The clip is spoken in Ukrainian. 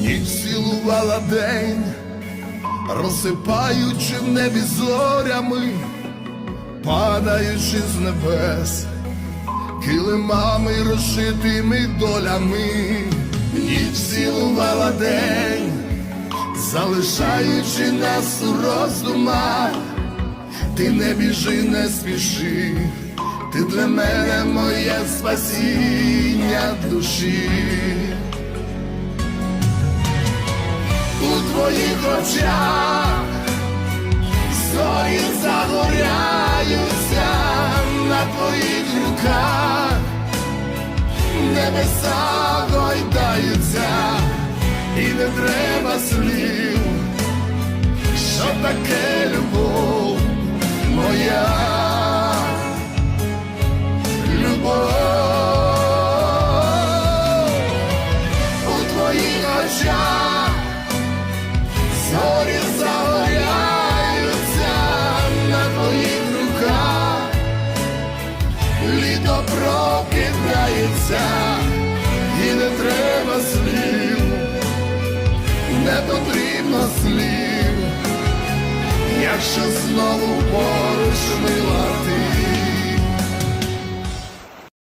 ніч цілувала день, розсипаючи в небі зорями, падаючи з небес, килимами розшитими долями, ніч цілувала день, залишаючи нас у роздумах, ти не біжи, не спіши. Ти для мене моє спасіння душі. Твоїх очах. Зорі загоряються на твоїх руках, небеса гойдаються, і не треба слів, що таке літо прокидається, і не треба слів, не потрібно слів, якщо знову поруч мила ти.